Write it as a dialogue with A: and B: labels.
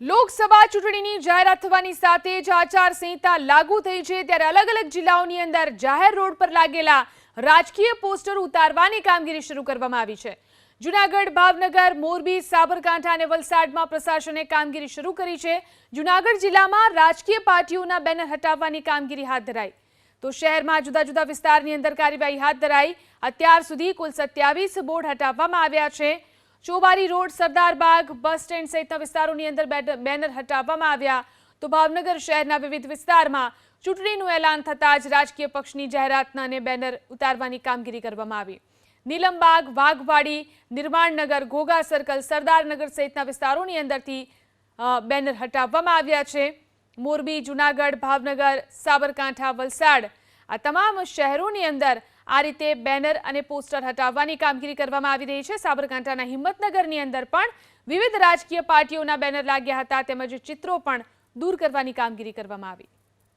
A: લોકસભા ચૂંટણીની જાહેરાત થવાની સાથે જ આચારસંહિતા લાગુ થઈ છે ત્યારે અલગ અલગ જિલ્લાઓની અંદર જાહેર રોડ પર લાગેલા રાજકીય પોસ્ટર ઉતારવાની કામગીરી શરૂ કરવામાં આવી છે. જુનાગઢ, ભાવનગર, મોરબી, સાબરકાંઠા અને વલસાડમાં પ્રશાસને કામગીરી શરૂ કરી છે. જુનાગઢ જિલ્લામાં રાજકીય પાર્ટીઓના બેનર હટાવવાની કામગીરી હાથ ધરાઈ. તો શહેરમાં જુદા જુદા વિસ્તારની અંદર કાર્યવાહી હાથ ધરાઈ. અત્યાર સુધી કુલ સત્યાવીસ બોર્ડ હટાવવામાં આવ્યા છે. Chobari road Sardarbag bus stand સહિતના વિસ્તારોની અંદર બેનર હટાવવામાં આવ્યા. તો ભાવનગર શહેરના વિવિધ વિસ્તારમાં ચૂંટણીનું એલાન થતાં જ રાજકીય પક્ષની જાહેરાતનાને બેનર ઉતારવાની કામગીરી કરવામાં આવી. નીલમબાગ વાઘવાડી, નિર્માણનગર, ઘોઘા સર્કલ, સરદારનગર સહિતના વિસ્તારોની અંદરથી બેનર હટાવવામાં આવ્યા છે. મોરબી, જુનાગઢ, ભાવનગર, સાબરકાંઠા, વલસાડ આ તમામ શહેરોની અંદર આ રીતે બેનર અને પોસ્ટર હટાવવાની કામગીરી કરવામાં આવી રહી છે. સાબરકાંઠાના હિંમતનગરની અંદર પણ વિવિધ રાજકીય પાર્ટીઓના બેનર લાગ્યા હતા. તેમજ ચિત્રો પણ દૂર કરવાની કામગીરી કરવામાં આવી.